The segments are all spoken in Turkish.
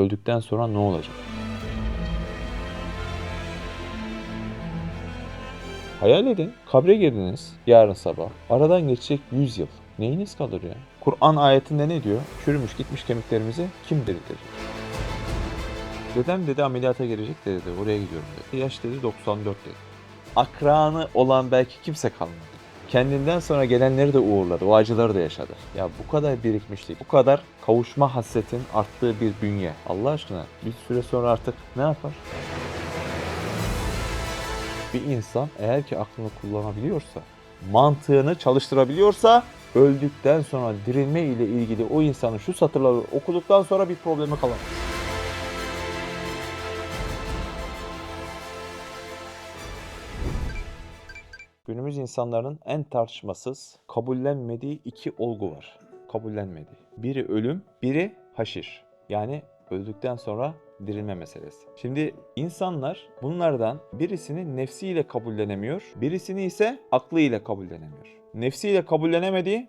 öldükten sonra ne olacak? Hayal edin, kabre girdiniz yarın sabah. Aradan geçecek 100 yıl. Neyiniz kalır ya? Kur'an ayetinde ne diyor? Çürümüş gitmiş kemiklerimizi kim diriltecek? Dedem dedi ameliyata girecek de dedi. Oraya gidiyorum dedi. Yaş dedi 94 dedi. Akranı olan belki kimse kalmadı. Kendinden sonra gelenleri de uğurladı. O acıları da yaşadı. Ya bu kadar birikmişlik, bu kadar kavuşma hasretin arttığı bir bünye. Allah aşkına bir süre sonra artık ne yapar? Bir insan eğer ki aklını kullanabiliyorsa, mantığını çalıştırabiliyorsa öldükten sonra dirilme ile ilgili o insanın şu satırları okuduktan sonra bir problemi kalamaz. Günümüz insanların en tartışmasız kabullenmediği iki olgu var. Kabullenmediği. Biri ölüm, biri haşir. Yani öldükten sonra dirilme meselesi. Şimdi insanlar bunlardan birisini nefsiyle kabullenemiyor, birisini ise aklıyla kabullenemiyor. Nefsiyle kabullenemediği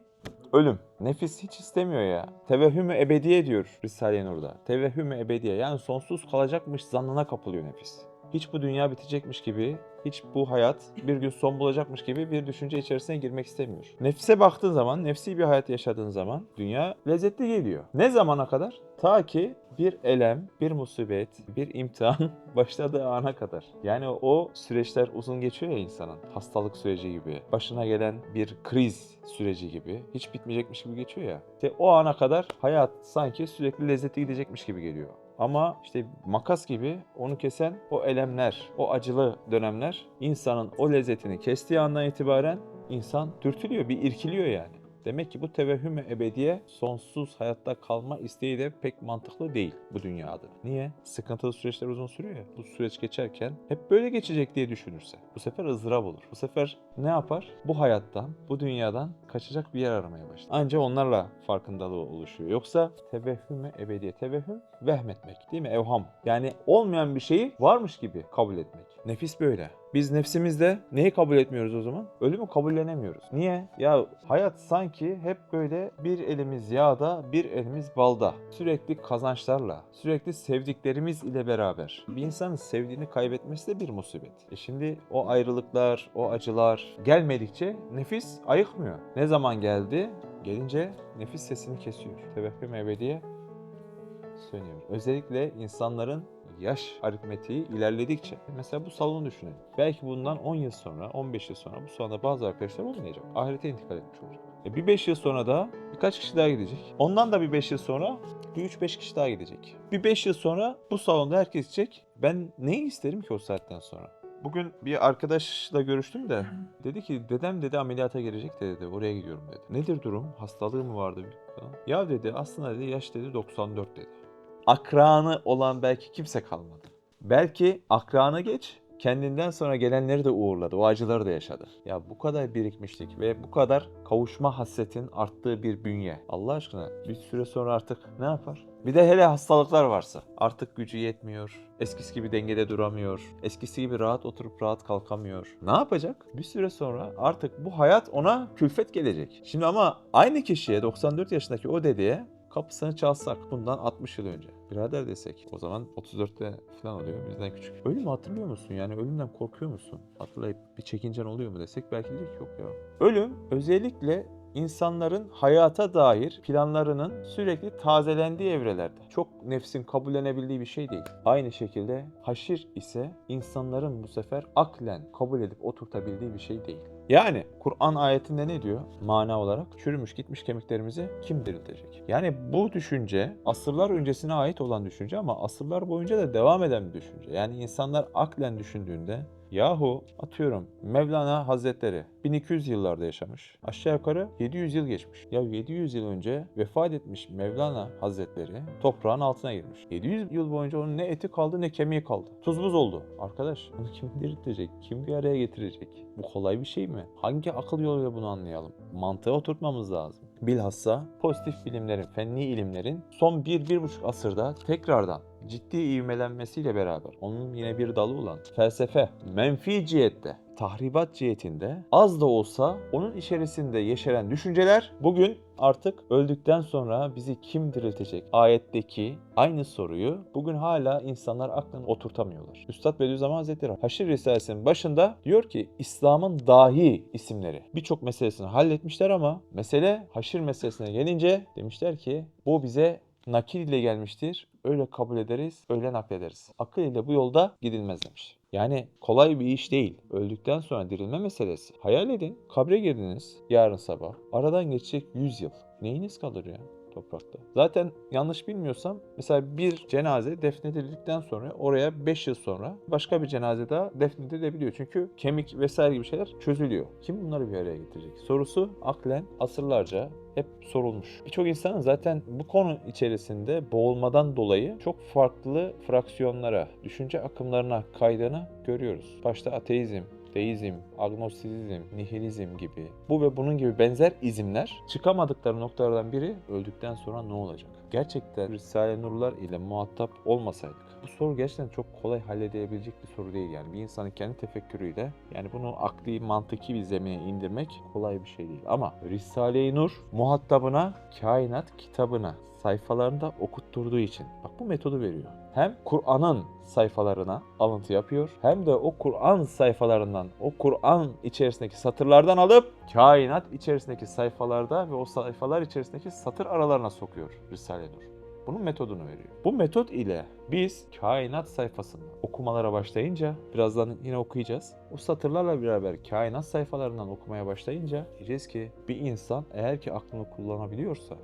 ölüm. Nefis hiç istemiyor ya. Tevehhüm-ü ebediye diyor Risale-i Nur'da. Tevehhüm-ü ebediye yani sonsuz kalacakmış zannına kapılıyor nefis. Hiç bu dünya bitecekmiş gibi, hiç bu hayat bir gün son bulacakmış gibi bir düşünce içerisine girmek istemiyor. Nefse baktığın zaman, nefsi bir hayat yaşadığın zaman dünya lezzetli geliyor. Ne zamana kadar? Ta ki bir elem, bir musibet, bir imtihan başladığı ana kadar. Yani o süreçler uzun geçiyor ya insanın. Hastalık süreci gibi, başına gelen bir kriz süreci gibi. Hiç bitmeyecekmiş gibi geçiyor ya. İşte o ana kadar hayat sanki sürekli lezzetli gidecekmiş gibi geliyor. Ama işte makas gibi onu kesen o elemler, o acılı dönemler insanın o lezzetini kestiği andan itibaren insan dürtülüyor, bir irkiliyor yani. Demek ki bu tevehhüm ebediye sonsuz hayatta kalma isteği de pek mantıklı değil bu dünyada. Niye? Sıkıntılı süreçler uzun sürüyor ya. Bu süreç geçerken hep böyle geçecek diye düşünürse. Bu sefer ızdırap olur. Bu sefer ne yapar? Bu hayattan, bu dünyadan kaçacak bir yer aramaya başlar. Anca onlarla farkındalığı oluşuyor. Yoksa tevehhüm ebediye. Tevehhüm vehmetmek değil mi? Evham. Yani olmayan bir şeyi varmış gibi kabul etmek. Nefis böyle. Biz nefsimizde neyi kabul etmiyoruz o zaman? Ölümü kabullenemiyoruz. Niye? Ya hayat sanki hep böyle bir elimiz yağda, bir elimiz balda. Sürekli kazançlarla, sürekli sevdiklerimiz ile beraber. Bir insanın sevdiğini kaybetmesi de bir musibet. E şimdi o ayrılıklar, o acılar gelmedikçe nefis ayıkmıyor. Ne zaman geldi? Gelince nefis sesini kesiyor. Tevehhüm ebediye sönüyor. Özellikle insanların yaş aritmetiği ilerledikçe. Mesela bu salonu düşünelim. Belki bundan 10 yıl sonra, 15 yıl sonra bu salonda bazı arkadaşlar olmayacak. Ahirete intikal etmiş olacak. E bir 5 yıl sonra da birkaç kişi daha gidecek. Ondan da bir 5 yıl sonra bir 3-5 kişi daha gidecek. Bir 5 yıl sonra bu salonda herkes gidecek. Ben neyi isterim ki o saatten sonra? Bugün bir arkadaşla görüştüm de dedi ki dedem dedi ameliyata girecek de dedi oraya gidiyorum dedi. Nedir durum? Hastalığı mı vardı? Ya dedi aslında dedi yaş dedi 94 dedi akranı olan belki kimse kalmadı. Belki akranı geç, kendinden sonra gelenleri de uğurladı. O acıları da yaşadı. Ya bu kadar birikmişlik ve bu kadar kavuşma hasretin arttığı bir bünye. Allah aşkına bir süre sonra artık ne yapar? Bir de hele hastalıklar varsa artık gücü yetmiyor. Eskisi gibi dengede duramıyor. Eskisi gibi rahat oturup rahat kalkamıyor. Ne yapacak? Bir süre sonra artık bu hayat ona külfet gelecek. Şimdi ama aynı kişiye 94 yaşındaki o dedeye kapısını çalsak bundan 60 yıl önce. Birader desek o zaman 34'te falan oluyor bizden küçük. Ölümü hatırlıyor musun? Yani ölümden korkuyor musun? Hatırlayıp bir çekincen oluyor mu desek belki diyecek yok ya. Ölüm özellikle insanların hayata dair planlarının sürekli tazelendiği evrelerde. Çok nefsin kabullenebildiği bir şey değil. Aynı şekilde haşir ise insanların bu sefer aklen kabul edip oturtabildiği bir şey değil. Yani Kur'an ayetinde ne diyor? Mana olarak çürümüş gitmiş kemiklerimizi kim diriltecek? Yani bu düşünce asırlar öncesine ait olan düşünce ama asırlar boyunca da devam eden bir düşünce. Yani insanlar aklen düşündüğünde Yahu atıyorum Mevlana Hazretleri 1200 yıllarda yaşamış. Aşağı yukarı 700 yıl geçmiş. Ya 700 yıl önce vefat etmiş Mevlana Hazretleri toprağın altına girmiş. 700 yıl boyunca onun ne eti kaldı ne kemiği kaldı. Tuz buz oldu. Arkadaş bunu kim diriltecek? Kim bir araya getirecek? Bu kolay bir şey mi? Hangi akıl yoluyla bunu anlayalım? Mantığa oturtmamız lazım. Bilhassa pozitif bilimlerin, fenni ilimlerin son 1-1,5 asırda tekrardan ciddi ivmelenmesiyle beraber onun yine bir dalı olan felsefe menfi cihette tahribat cihetinde az da olsa onun içerisinde yeşeren düşünceler bugün artık öldükten sonra bizi kim diriltecek? Ayetteki aynı soruyu bugün hala insanlar aklına oturtamıyorlar. Üstad Bediüzzaman Hazretleri Haşir Risalesi'nin başında diyor ki İslam'ın dahi isimleri birçok meselesini halletmişler ama mesele haşir meselesine gelince demişler ki bu bize nakil ile gelmiştir. Öyle kabul ederiz, öyle naklederiz. Akıl ile bu yolda gidilmez demiş. Yani kolay bir iş değil. Öldükten sonra dirilme meselesi. Hayal edin, kabre girdiniz yarın sabah. Aradan geçecek 100 yıl. Neyiniz kalır ya? Toprakta. Zaten yanlış bilmiyorsam mesela bir cenaze defnedildikten sonra oraya 5 yıl sonra başka bir cenaze daha defnedilebiliyor. Çünkü kemik vesaire gibi şeyler çözülüyor. Kim bunları bir araya getirecek? Sorusu aklen asırlarca hep sorulmuş. Birçok insanın zaten bu konu içerisinde boğulmadan dolayı çok farklı fraksiyonlara, düşünce akımlarına kaydığını görüyoruz. Başta ateizm, deizm, agnostisizm, nihilizm gibi bu ve bunun gibi benzer izimler çıkamadıkları noktalardan biri öldükten sonra ne olacak? Gerçekten Risale-i Nurlar ile muhatap olmasaydık bu soru gerçekten çok kolay halledilebilecek bir soru değil yani bir insanın kendi tefekkürüyle yani bunu akli mantıki bir zemine indirmek kolay bir şey değil ama Risale-i Nur muhatabına kainat kitabına sayfalarında okutturduğu için bak bu metodu veriyor. Hem Kur'an'ın sayfalarına alıntı yapıyor hem de o Kur'an sayfalarından o Kur'an içerisindeki satırlardan alıp kainat içerisindeki sayfalarda ve o sayfalar içerisindeki satır aralarına sokuyor Risale-i Nur. Bunun metodunu veriyor. Bu metot ile biz kainat sayfasını okumalara başlayınca, birazdan yine okuyacağız. O satırlarla beraber kainat sayfalarından okumaya başlayınca diyeceğiz ki bir insan eğer ki aklını kullanabiliyorsa,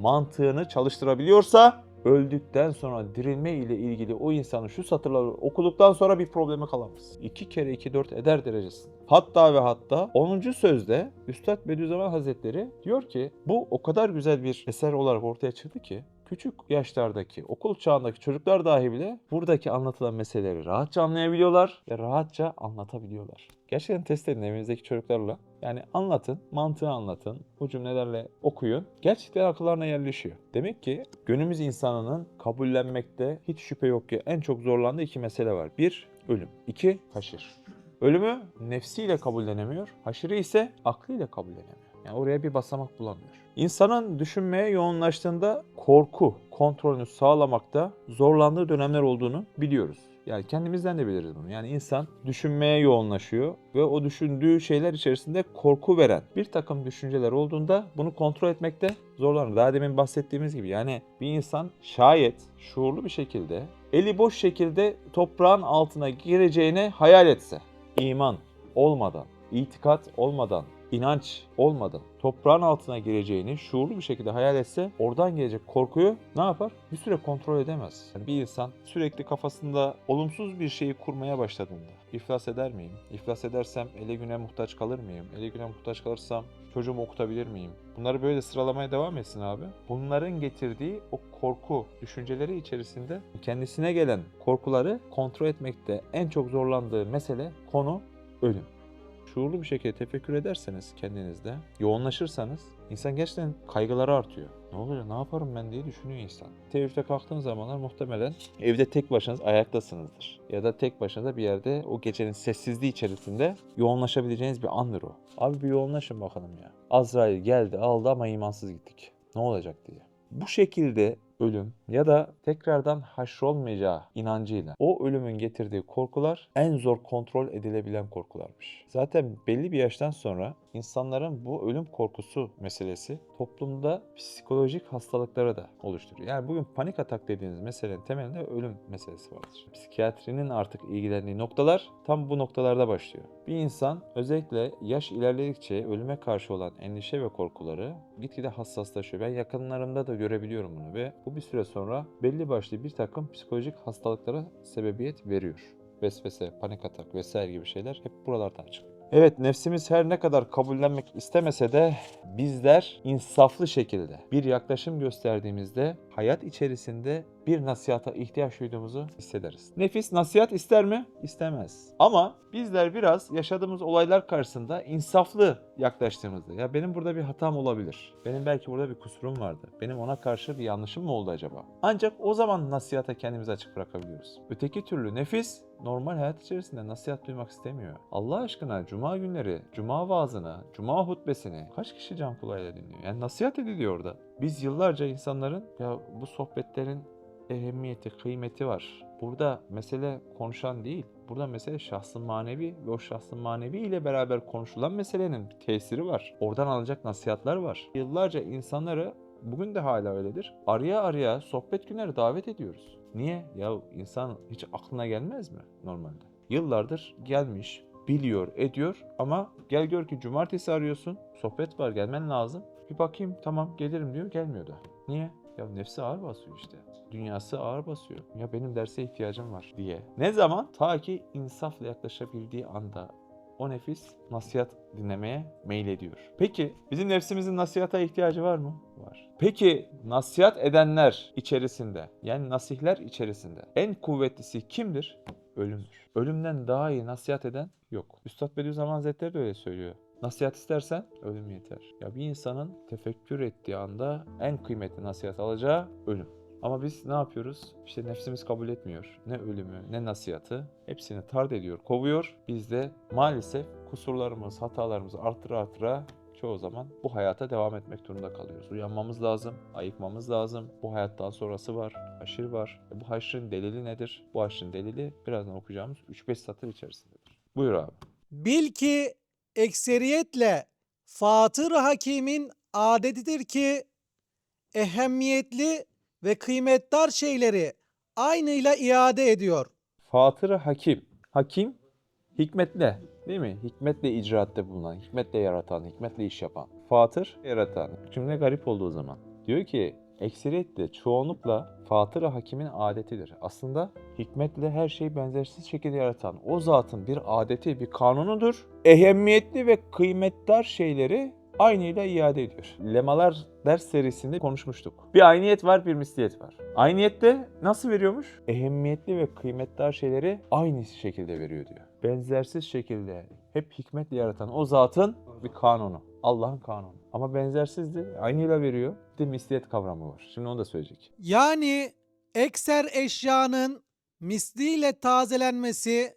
mantığını çalıştırabiliyorsa öldükten sonra dirilme ile ilgili o insanın şu satırları okuduktan sonra bir problemi kalamaz. 2 kere 2 4 eder derecesinde. Hatta ve hatta 10. sözde Üstad Bediüzzaman Hazretleri diyor ki bu o kadar güzel bir eser olarak ortaya çıktı ki küçük yaşlardaki, okul çağındaki çocuklar dahi bile buradaki anlatılan meseleleri rahatça anlayabiliyorlar ve rahatça anlatabiliyorlar. Gerçekten test edin evinizdeki çocuklarla. Yani anlatın, mantığı anlatın, bu cümlelerle okuyun. Gerçekten akıllarına yerleşiyor. Demek ki günümüz insanının kabullenmekte hiç şüphe yok ki en çok zorlandığı iki mesele var. Bir, ölüm. İki, haşir. Ölümü nefsiyle kabullenemiyor, haşiri ise aklıyla kabullenemiyor. Yani oraya bir basamak bulamıyor. İnsanın düşünmeye yoğunlaştığında korku kontrolünü sağlamakta zorlandığı dönemler olduğunu biliyoruz. Yani kendimizden de biliriz bunu. Yani insan düşünmeye yoğunlaşıyor ve o düşündüğü şeyler içerisinde korku veren bir takım düşünceler olduğunda bunu kontrol etmekte zorlanır. Daha demin bahsettiğimiz gibi yani bir insan şayet şuurlu bir şekilde eli boş şekilde toprağın altına gireceğini hayal etse, iman olmadan, itikat olmadan, inanç olmadan toprağın altına gireceğini şuurlu bir şekilde hayal etse oradan gelecek korkuyu ne yapar? Bir süre kontrol edemez. Yani bir insan sürekli kafasında olumsuz bir şeyi kurmaya başladığında iflas eder miyim? İflas edersem ele güne muhtaç kalır mıyım? Ele güne muhtaç kalırsam çocuğumu okutabilir miyim? Bunları böyle sıralamaya devam etsin abi. Bunların getirdiği o korku düşünceleri içerisinde kendisine gelen korkuları kontrol etmekte en çok zorlandığı mesele konu ölüm şuurlu bir şekilde tefekkür ederseniz kendinizde, yoğunlaşırsanız insan gerçekten kaygıları artıyor. Ne oluyor, ne yaparım ben diye düşünüyor insan. Teheccüde kalktığın zamanlar muhtemelen evde tek başınız ayaktasınızdır. Ya da tek başınıza bir yerde o gecenin sessizliği içerisinde yoğunlaşabileceğiniz bir andır o. Abi bir yoğunlaşın bakalım ya. Azrail geldi aldı ama imansız gittik. Ne olacak diye. Bu şekilde ölüm ya da tekrardan haşrolmayacağı inancıyla o ölümün getirdiği korkular en zor kontrol edilebilen korkularmış. Zaten belli bir yaştan sonra insanların bu ölüm korkusu meselesi toplumda psikolojik hastalıkları da oluşturuyor. Yani bugün panik atak dediğiniz meselenin temelinde ölüm meselesi vardır. Psikiyatrinin artık ilgilendiği noktalar tam bu noktalarda başlıyor. Bir insan özellikle yaş ilerledikçe ölüme karşı olan endişe ve korkuları gitgide hassaslaşıyor. Ben yakınlarımda da görebiliyorum bunu ve bu bir süre sonra belli başlı bir takım psikolojik hastalıklara sebebiyet veriyor. Vesvese, panik atak vesaire gibi şeyler hep buralardan çıkıyor. Evet nefsimiz her ne kadar kabullenmek istemese de bizler insaflı şekilde bir yaklaşım gösterdiğimizde hayat içerisinde bir nasihata ihtiyaç duyduğumuzu hissederiz. Nefis nasihat ister mi? İstemez. Ama bizler biraz yaşadığımız olaylar karşısında insaflı yaklaştığımızda ya benim burada bir hatam olabilir. Benim belki burada bir kusurum vardı. Benim ona karşı bir yanlışım mı oldu acaba? Ancak o zaman nasihata kendimizi açık bırakabiliyoruz. Öteki türlü nefis normal hayat içerisinde nasihat duymak istemiyor. Allah aşkına cuma günleri, cuma vaazını, cuma hutbesini kaç kişi can kulağıyla dinliyor? Yani nasihat ediliyor orada. Biz yıllarca insanların ya bu sohbetlerin ehemmiyeti, kıymeti var. Burada mesele konuşan değil. Burada mesele şahsın manevi ve o şahsın manevi ile beraber konuşulan meselenin tesiri var. Oradan alacak nasihatler var. Yıllarca insanları bugün de hala öyledir. Araya araya sohbet günleri davet ediyoruz. Niye? Ya insan hiç aklına gelmez mi normalde? Yıllardır gelmiş, biliyor, ediyor ama gel gör ki cumartesi arıyorsun, sohbet var gelmen lazım. Bir bakayım tamam gelirim diyor gelmiyor da. Niye? Ya nefsi ağır basıyor işte. Dünyası ağır basıyor. Ya benim derse ihtiyacım var diye. Ne zaman? Ta ki insafla yaklaşabildiği anda o nefis nasihat dinlemeye meylediyor. Peki bizim nefsimizin nasihata ihtiyacı var mı? Var. Peki nasihat edenler içerisinde yani nasihler içerisinde en kuvvetlisi kimdir? Ölümdür. Ölümden daha iyi nasihat eden yok. Üstad Bediüzzaman Hazretleri de öyle söylüyor. Nasihat istersen ölüm yeter. Ya bir insanın tefekkür ettiği anda en kıymetli nasihat alacağı ölüm. Ama biz ne yapıyoruz? İşte nefsimiz kabul etmiyor. Ne ölümü ne nasihatı. Hepsini tard ediyor, kovuyor. Biz de maalesef kusurlarımız, hatalarımızı artıra artıra çoğu zaman bu hayata devam etmek durumunda kalıyoruz. Uyanmamız lazım, ayıkmamız lazım. Bu hayattan sonrası var, haşir var. E bu haşrin delili nedir? Bu haşrin delili birazdan okuyacağımız 3-5 satır içerisindedir. Buyur abi. Bil ki ekseriyetle Fatır Hakim'in adetidir ki ehemmiyetli ve kıymetdar şeyleri aynıyla iade ediyor. Fatır Hakim. Hakim hikmetle değil mi? Hikmetle icraatte bulunan, hikmetle yaratan, hikmetle iş yapan. Fatır yaratan. Cümle garip olduğu zaman. Diyor ki ekseriyetle çoğunlukla Fatır Hakim'in adetidir. Aslında hikmetle her şeyi benzersiz şekilde yaratan o zatın bir adeti, bir kanunudur. Ehemmiyetli ve kıymetdar şeyleri aynıyla iade ediyor. Lemalar ders serisinde konuşmuştuk. Bir ayniyet var, bir misliyet var. Ayniyette nasıl veriyormuş? Ehemmiyetli ve kıymetdar şeyleri aynı şekilde veriyor diyor. Benzersiz şekilde hep hikmetle yaratan o zatın bir kanunu. Allah'ın kanunu. Ama benzersizdi. Aynıyla veriyor. Bir de misliyet kavramı var. Şimdi onu da söyleyecek. Yani ekser eşyanın misliyle tazelenmesi,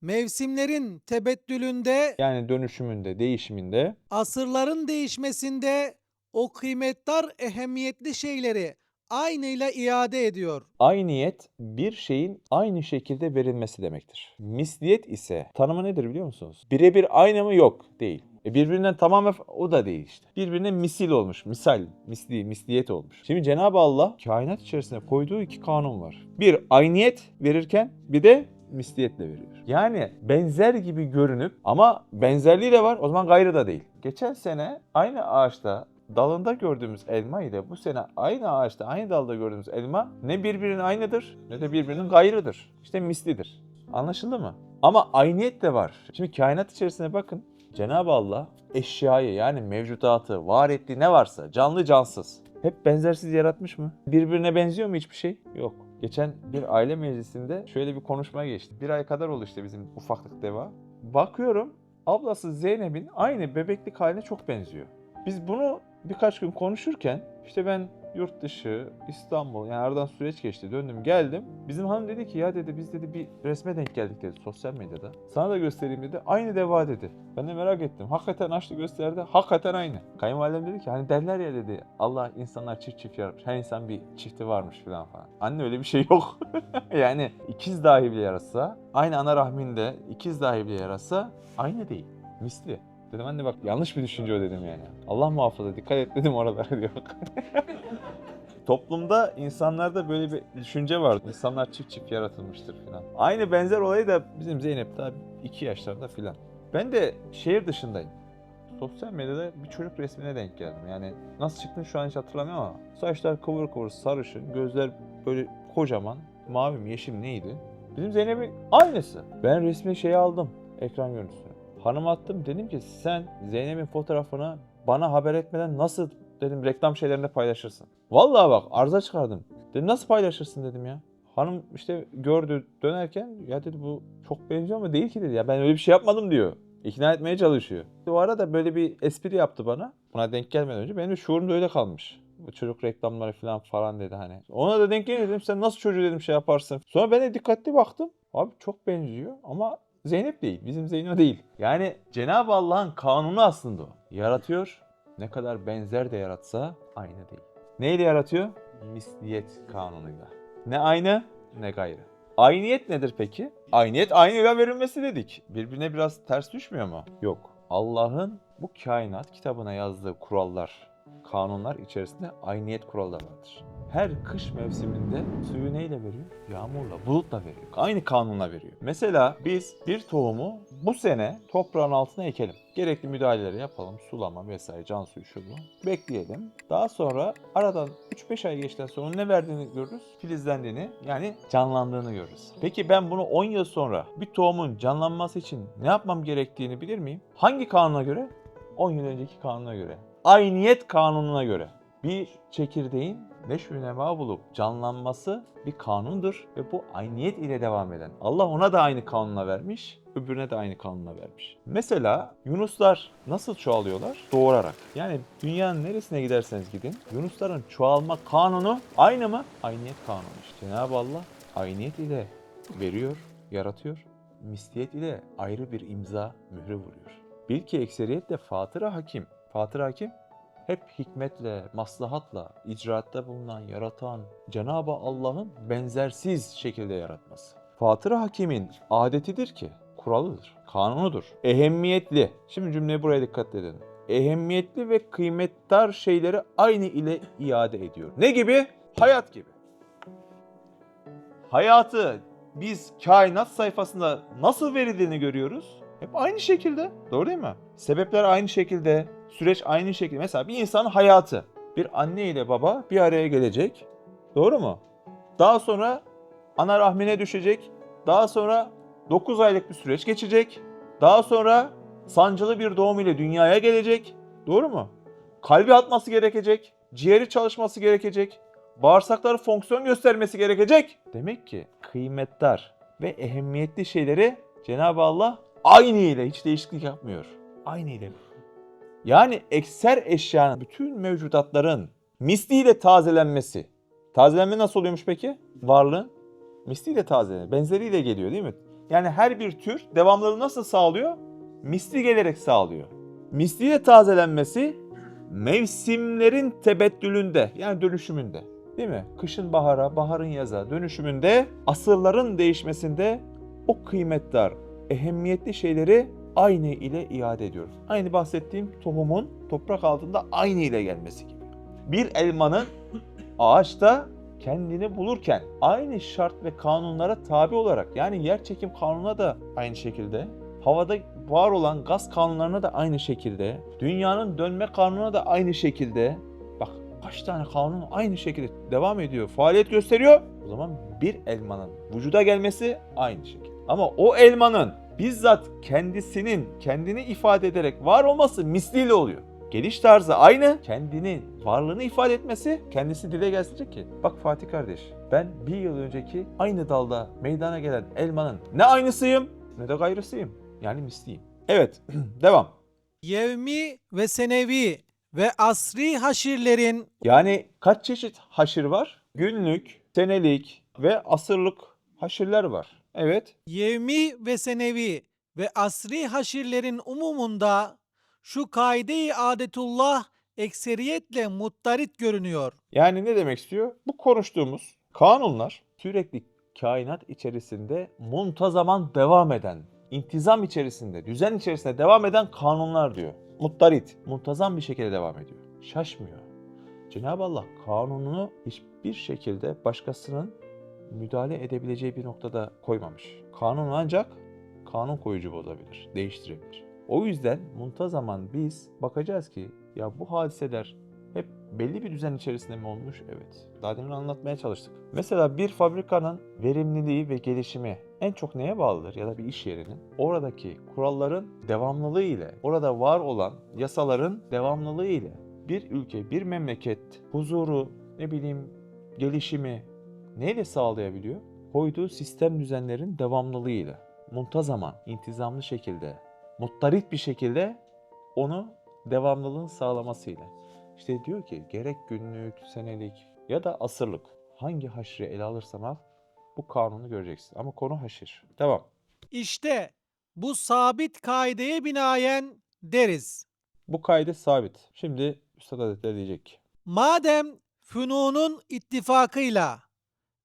mevsimlerin tebeddülünde, Yani dönüşümünde, değişiminde asırların değişmesinde o kıymetdar ehemmiyetli şeyleri aynıyla iade ediyor. Ayniyet bir şeyin aynı şekilde verilmesi demektir. Misliyet ise tanımı nedir biliyor musunuz? Birebir aynı mı yok değil. E birbirinden tamamen o da değil işte. Birbirine misil olmuş. Misal, misli, misliyet olmuş. Şimdi Cenab-ı Allah kainat içerisinde koyduğu iki kanun var. Bir ayniyet verirken bir de misliyetle veriyor. Yani benzer gibi görünüp ama benzerliği de var o zaman gayrı da değil. Geçen sene aynı ağaçta dalında gördüğümüz elma ile bu sene aynı ağaçta aynı dalda gördüğümüz elma ne birbirinin aynıdır ne de birbirinin gayrıdır. İşte mislidir. Anlaşıldı mı? Ama ayniyet de var. Şimdi kainat içerisine bakın. Cenab-ı Allah eşyayı yani mevcudatı, var ettiği ne varsa canlı cansız hep benzersiz yaratmış mı? Birbirine benziyor mu hiçbir şey? Yok. Geçen bir aile meclisinde şöyle bir konuşma geçti. Bir ay kadar oldu işte bizim ufaklık deva. Bakıyorum ablası Zeynep'in aynı bebeklik haline çok benziyor. Biz bunu birkaç gün konuşurken işte ben yurt dışı, İstanbul yani aradan süreç geçti döndüm geldim. Bizim hanım dedi ki ya dedi biz dedi bir resme denk geldik dedi sosyal medyada. Sana da göstereyim dedi. Aynı deva dedi. Ben de merak ettim. Hakikaten açtı gösterdi. Hakikaten aynı. Kayınvalidem dedi ki hani derler ya dedi Allah insanlar çift çift yaratmış. Her insan bir çifti varmış falan falan. Anne öyle bir şey yok. yani ikiz dahi bile yaratsa aynı ana rahminde ikiz dahi bile yaratsa aynı değil. Misli. Dedim anne bak yanlış bir düşünce o dedim yani. Allah muhafaza dikkat et dedim oralara diyor. Toplumda insanlarda böyle bir düşünce var. İnsanlar çift çift yaratılmıştır filan. Aynı benzer olayı da bizim Zeynep daha 2 yaşlarında filan. Ben de şehir dışındayım. Sosyal medyada bir çocuk resmine denk geldim. Yani nasıl çıktığını şu an hiç hatırlamıyorum ama saçlar kıvır kıvır sarışın, gözler böyle kocaman, mavi mi yeşil neydi? Bizim Zeynep'in aynısı. Ben resmi şeyi aldım, ekran görüntüsünü. Hanım attım dedim ki sen Zeynep'in fotoğrafını bana haber etmeden nasıl dedim reklam şeylerinde paylaşırsın. Vallahi bak arıza çıkardım. Dedim nasıl paylaşırsın dedim ya. Hanım işte gördü dönerken ya dedi bu çok benziyor ama değil ki dedi ya ben öyle bir şey yapmadım diyor. İkna etmeye çalışıyor. O arada böyle bir espri yaptı bana. Buna denk gelmeden önce benim de şuurum da öyle kalmış. Bu çocuk reklamları falan falan dedi hani. Ona da denk gelince dedim sen nasıl çocuğu dedim şey yaparsın. Sonra ben de dikkatli baktım. Abi çok benziyor ama Zeynep değil. Bizim Zeyno değil. Yani Cenab-ı Allah'ın kanunu aslında o. Yaratıyor. Ne kadar benzer de yaratsa aynı değil. Neyle yaratıyor? Misliyet kanunuyla. Ne aynı ne gayrı. Ayniyet nedir peki? Ayniyet aynıyla verilmesi dedik. Birbirine biraz ters düşmüyor mu? Yok. Allah'ın bu kainat kitabına yazdığı kurallar, kanunlar içerisinde ayniyet kuralları vardır. Her kış mevsiminde suyu neyle veriyor? Yağmurla, bulutla veriyor. Aynı kanunla veriyor. Mesela biz bir tohumu bu sene toprağın altına ekelim. Gerekli müdahaleleri yapalım. Sulama vesaire, can suyu şu bu. Bekleyelim. Daha sonra aradan 3-5 ay geçten sonra ne verdiğini görürüz. Filizlendiğini yani canlandığını görürüz. Peki ben bunu 10 yıl sonra bir tohumun canlanması için ne yapmam gerektiğini bilir miyim? Hangi kanuna göre? 10 yıl önceki kanuna göre. Ayniyet kanununa göre. Bir çekirdeğin neşv nema bulup canlanması bir kanundur ve bu ayniyet ile devam eden. Allah ona da aynı kanunla vermiş, öbürüne de aynı kanunla vermiş. Mesela yunuslar nasıl çoğalıyorlar? Doğurarak. Yani dünyanın neresine giderseniz gidin, yunusların çoğalma kanunu aynı mı? Ayniyet kanunu. işte. Cenab-ı Allah ayniyet ile veriyor, yaratıyor. Misliyet ile ayrı bir imza mührü vuruyor. Bil ki ekseriyetle Fatıra Hakim. Fatıra Hakim hep hikmetle, maslahatla icraatta bulunan, yaratan Cenab-ı Allah'ın benzersiz şekilde yaratması. Fatır Hakim'in adetidir ki, kuralıdır, kanunudur, ehemmiyetli. Şimdi cümleye buraya dikkat edin. Ehemmiyetli ve kıymetdar şeyleri aynı ile iade ediyor. Ne gibi? Hayat gibi. Hayatı biz kainat sayfasında nasıl verildiğini görüyoruz. Hep aynı şekilde. Doğru değil mi? Sebepler aynı şekilde, süreç aynı şekilde. Mesela bir insanın hayatı. Bir anne ile baba bir araya gelecek. Doğru mu? Daha sonra ana rahmine düşecek. Daha sonra 9 aylık bir süreç geçecek. Daha sonra sancılı bir doğum ile dünyaya gelecek. Doğru mu? Kalbi atması gerekecek. Ciğeri çalışması gerekecek. Bağırsakları fonksiyon göstermesi gerekecek. Demek ki kıymetdar ve ehemmiyetli şeyleri Cenab-ı Allah aynı ile hiç değişiklik yapmıyor. Aynı ile. Yani ekser eşyanın, bütün mevcudatların misliyle tazelenmesi. Tazelenme nasıl oluyormuş peki? Varlığın misliyle tazeleniyor. Benzeriyle geliyor değil mi? Yani her bir tür devamlılığı nasıl sağlıyor? Misli gelerek sağlıyor. Misliyle tazelenmesi mevsimlerin tebettülünde yani dönüşümünde. Değil mi? Kışın bahara, baharın yaza dönüşümünde asırların değişmesinde o kıymetdar, ehemmiyetli şeyleri aynı ile iade ediyor. Aynı bahsettiğim tohumun toprak altında aynı ile gelmesi gibi. Bir elmanın ağaçta kendini bulurken aynı şart ve kanunlara tabi olarak yani yer çekim kanununa da aynı şekilde havada var olan gaz kanunlarına da aynı şekilde dünyanın dönme kanununa da aynı şekilde bak kaç tane kanun aynı şekilde devam ediyor faaliyet gösteriyor o zaman bir elmanın vücuda gelmesi aynı şekilde ama o elmanın bizzat kendisinin kendini ifade ederek var olması misliyle oluyor. Geliş tarzı aynı. Kendini, varlığını ifade etmesi kendisi dile gelsin ki. Bak Fatih kardeş ben bir yıl önceki aynı dalda meydana gelen elmanın ne aynısıyım ne de gayrısıyım. Yani misliyim. Evet devam. Yevmi ve senevi ve asri haşirlerin Yani kaç çeşit haşir var? Günlük, senelik ve asırlık haşirler var. Evet. yevmi ve senevi ve asri haşirlerin umumunda şu kaide-i adetullah ekseriyetle muttarit görünüyor. Yani ne demek istiyor? Bu konuştuğumuz kanunlar sürekli kainat içerisinde muntazaman devam eden, intizam içerisinde, düzen içerisinde devam eden kanunlar diyor. Muttarit, muntazam bir şekilde devam ediyor. Şaşmıyor. Cenab-ı Allah kanununu hiçbir şekilde başkasının müdahale edebileceği bir noktada koymamış. Kanun ancak kanun koyucu bozabilir, değiştirebilir. O yüzden muntazaman biz bakacağız ki ya bu hadiseler hep belli bir düzen içerisinde mi olmuş? Evet. Daha demin anlatmaya çalıştık. Mesela bir fabrikanın verimliliği ve gelişimi en çok neye bağlıdır ya da bir iş yerinin? Oradaki kuralların devamlılığı ile, orada var olan yasaların devamlılığı ile. bir ülke, bir memleket huzuru, ne bileyim gelişimi neyle sağlayabiliyor? Koyduğu sistem düzenlerin devamlılığıyla, muntazaman, intizamlı şekilde, muttarit bir şekilde onu devamlılığın sağlamasıyla. İşte diyor ki gerek günlük, senelik ya da asırlık hangi haşrı ele alırsan al bu kanunu göreceksin. Ama konu haşir. Devam. İşte bu sabit kaideye binaen deriz. Bu kaydı sabit. Şimdi Üstad Hazretleri diyecek ki Madem fünunun ittifakıyla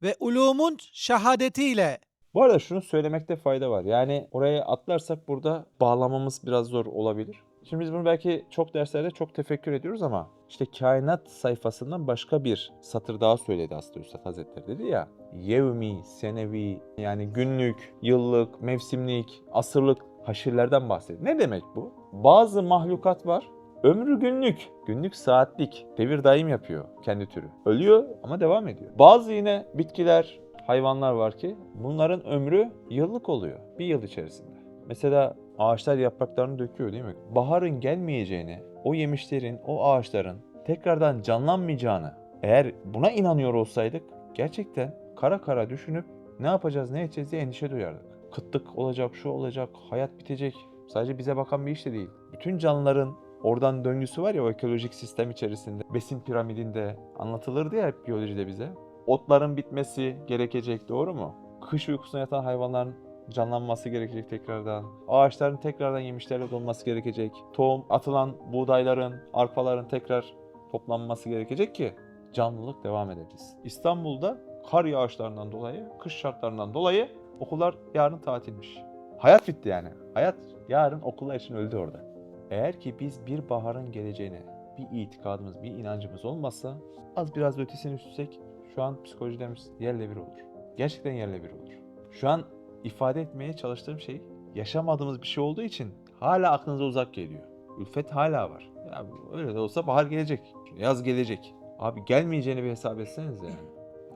ve ulumun şehadetiyle Bu arada şunu söylemekte fayda var. Yani oraya atlarsak burada bağlamamız biraz zor olabilir. Şimdi biz bunu belki çok derslerde çok tefekkür ediyoruz ama işte kainat sayfasından başka bir satır daha söyledi aslında Üstad Hazretleri dedi ya. Yevmi, senevi yani günlük, yıllık, mevsimlik, asırlık haşirlerden bahsediyor. Ne demek bu? Bazı mahlukat var. Ömrü günlük, günlük saatlik, devir daim yapıyor kendi türü. Ölüyor ama devam ediyor. Bazı yine bitkiler, hayvanlar var ki bunların ömrü yıllık oluyor. Bir yıl içerisinde. Mesela ağaçlar yapraklarını döküyor değil mi? Baharın gelmeyeceğini, o yemişlerin, o ağaçların tekrardan canlanmayacağını eğer buna inanıyor olsaydık gerçekten kara kara düşünüp ne yapacağız, ne edeceğiz diye endişe duyardık. Kıtlık olacak, şu olacak, hayat bitecek. Sadece bize bakan bir iş de değil. Bütün canlıların oradan döngüsü var ya o ekolojik sistem içerisinde. Besin piramidinde anlatılırdı ya hep biyolojide bize. Otların bitmesi gerekecek doğru mu? Kış uykusuna yatan hayvanların canlanması gerekecek tekrardan. Ağaçların tekrardan yemişlerle dolması gerekecek. Tohum atılan buğdayların, arpaların tekrar toplanması gerekecek ki canlılık devam edebilsin. İstanbul'da kar yağışlarından dolayı, kış şartlarından dolayı okullar yarın tatilmiş. Hayat bitti yani. Hayat yarın okullar için öldü orada. Eğer ki biz bir baharın geleceğine bir itikadımız, bir inancımız olmazsa az biraz da ötesini üstsek şu an psikolojilerimiz yerle bir olur. Gerçekten yerle bir olur. Şu an ifade etmeye çalıştığım şey yaşamadığımız bir şey olduğu için hala aklınıza uzak geliyor. Ülfet hala var. Ya öyle de olsa bahar gelecek. Yaz gelecek. Abi gelmeyeceğini bir hesap etseniz yani.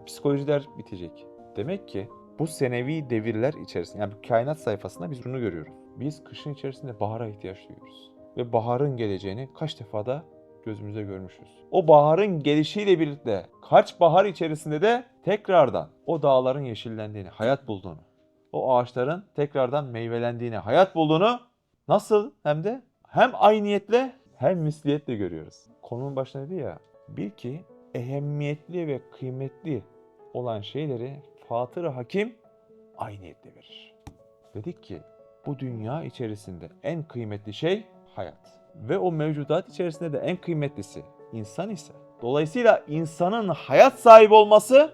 Psikolojiler bitecek. Demek ki bu senevi devirler içerisinde yani bu kainat sayfasında biz bunu görüyoruz. Biz kışın içerisinde bahara ihtiyaç duyuyoruz. Ve baharın geleceğini kaç defa da gözümüzde görmüşüz. O baharın gelişiyle birlikte kaç bahar içerisinde de tekrardan o dağların yeşillendiğini, hayat bulduğunu, o ağaçların tekrardan meyvelendiğini, hayat bulduğunu nasıl hem de hem ayniyetle hem misliyetle görüyoruz. Konunun başında dedi ya, bil ki ehemmiyetli ve kıymetli olan şeyleri Fatır-ı Hakim ayniyetle verir. Dedik ki bu dünya içerisinde en kıymetli şey hayat. Ve o mevcudat içerisinde de en kıymetlisi insan ise. Dolayısıyla insanın hayat sahibi olması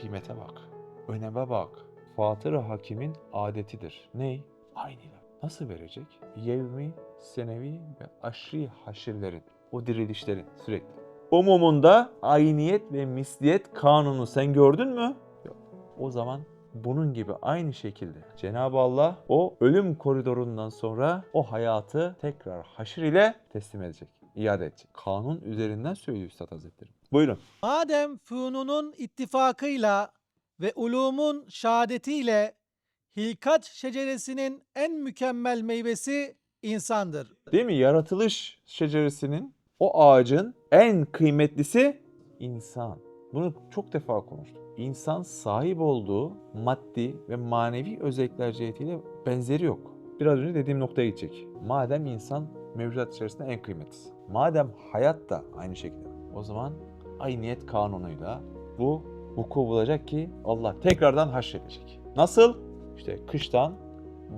kıymete bak, öneme bak. Fatır-ı Hakim'in adetidir. Ney? Aynıyla. Nasıl verecek? Yevmi, senevi ve aşri haşirlerin, o dirilişlerin sürekli. Umumunda ayniyet ve misliyet kanunu sen gördün mü? Yok. O zaman bunun gibi aynı şekilde Cenab-ı Allah o ölüm koridorundan sonra o hayatı tekrar haşir ile teslim edecek, iade edecek. Kanun üzerinden söylüyor Üstad Hazretleri. Buyurun. Madem fünunun ittifakıyla ve ulumun şehadetiyle hilkat şeceresinin en mükemmel meyvesi insandır. Değil mi? Yaratılış şeceresinin o ağacın en kıymetlisi insan. Bunu çok defa konuştuk. İnsan sahip olduğu maddi ve manevi özellikler cihetiyle benzeri yok. Biraz önce dediğim noktaya gidecek. Madem insan mevcudat içerisinde en kıymetlisi. Madem hayat da aynı şekilde. O zaman ayniyet kanunuyla bu vuku bulacak ki Allah tekrardan haşredecek. Nasıl? İşte kıştan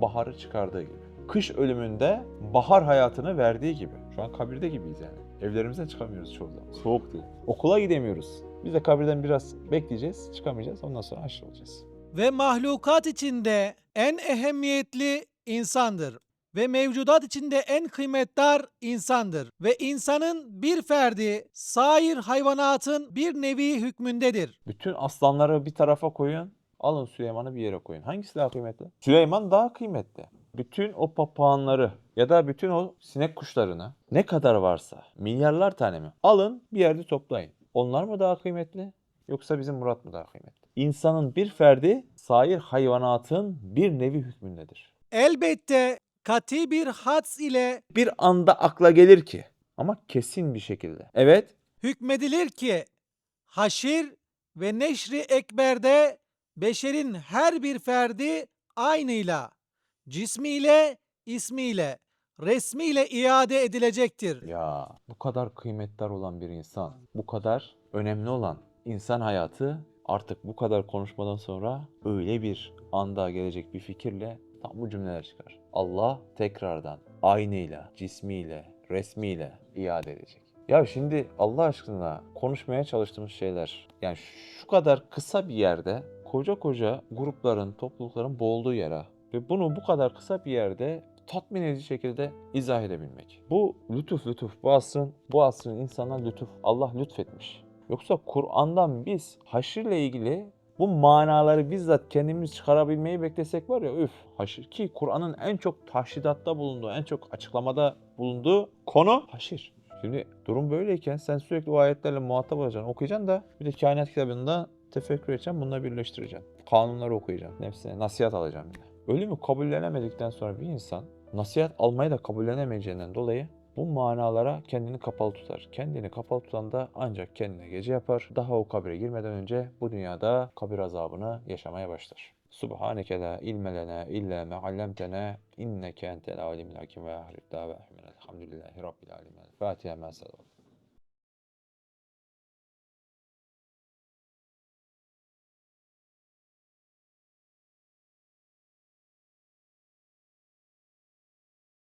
baharı çıkardığı gibi. Kış ölümünde bahar hayatını verdiği gibi. Şu an kabirde gibiyiz yani. Evlerimizden çıkamıyoruz çoğu zaman. Soğuk diye. Okula gidemiyoruz. Biz de kabirden biraz bekleyeceğiz, çıkamayacağız. Ondan sonra haşr olacağız. Ve mahlukat içinde en ehemmiyetli insandır. Ve mevcudat içinde en kıymetdar insandır. Ve insanın bir ferdi sair hayvanatın bir nevi hükmündedir. Bütün aslanları bir tarafa koyun. Alın Süleyman'ı bir yere koyun. Hangisi daha kıymetli? Süleyman daha kıymetli. Bütün o papağanları ya da bütün o sinek kuşlarını ne kadar varsa milyarlar tane mi? Alın bir yerde toplayın. Onlar mı daha kıymetli yoksa bizim Murat mı daha kıymetli? İnsanın bir ferdi sair hayvanatın bir nevi hükmündedir. Elbette kati bir hats ile Bir anda akla gelir ki ama kesin bir şekilde. Evet, Hükmedilir ki haşir ve neşri ekberde beşerin her bir ferdi aynıyla, cismiyle, ismiyle, resmiyle iade edilecektir. Ya bu kadar kıymetdar olan bir insan, bu kadar önemli olan insan hayatı artık bu kadar konuşmadan sonra öyle bir anda gelecek bir fikirle tam bu cümleler çıkar. Allah tekrardan aynıyla, cismiyle, resmiyle iade edecek. Ya şimdi Allah aşkına konuşmaya çalıştığımız şeyler yani şu kadar kısa bir yerde koca koca grupların, toplulukların boğulduğu yere ve bunu bu kadar kısa bir yerde tatmin edici şekilde izah edebilmek. Bu lütuf lütuf bu asrın, bu asrın insana lütuf. Allah lütfetmiş. Yoksa Kur'an'dan biz haşirle ilgili bu manaları bizzat kendimiz çıkarabilmeyi beklesek var ya üf haşir ki Kur'an'ın en çok tahşidatta bulunduğu, en çok açıklamada bulunduğu konu haşir. Şimdi durum böyleyken sen sürekli o ayetlerle muhatap olacaksın, okuyacaksın da bir de kainat kitabında tefekkür edeceksin, bununla birleştireceksin. Kanunları okuyacaksın, nefsine nasihat alacaksın. Ölümü kabullenemedikten sonra bir insan nasihat almayı da kabullenemeyeceğinden dolayı bu manalara kendini kapalı tutar. Kendini kapalı tutan da ancak kendine gece yapar. Daha o kabre girmeden önce bu dünyada kabir azabını yaşamaya başlar. Subhaneke la ilme illa ma allamtena inneke entel alimul hakim ve ahir davahum elhamdülillahi rabbil alemin. Fatiha ma.